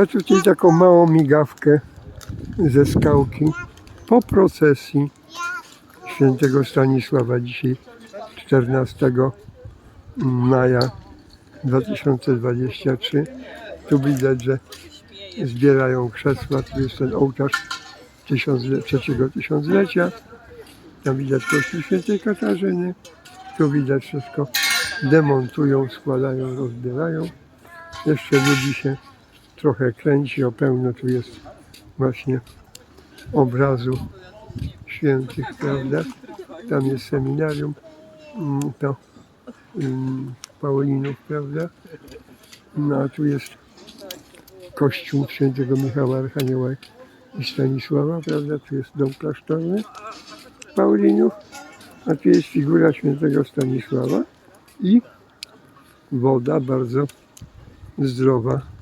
Ja tutaj taką małą migawkę ze skałki po procesji świętego Stanisława dzisiaj 14 maja 2023. Tu widać, że zbierają krzesła. Tu jest ten ołtarz trzeciego tysiąclecia. Tam widać kościół świętej Katarzyny. Tu widać wszystko. Demontują, składają, rozbierają. Jeszcze ludzi się trochę kręci, o pełno tu jest właśnie obrazu świętych, prawda? Tam jest seminarium, mm, to mm, Paulinów, prawda? No a tu jest kościół świętego Michała Archanioła i Stanisława, prawda? Tu jest dom klasztorny Paulinów, a tu jest figura świętego Stanisława i woda bardzo zdrowa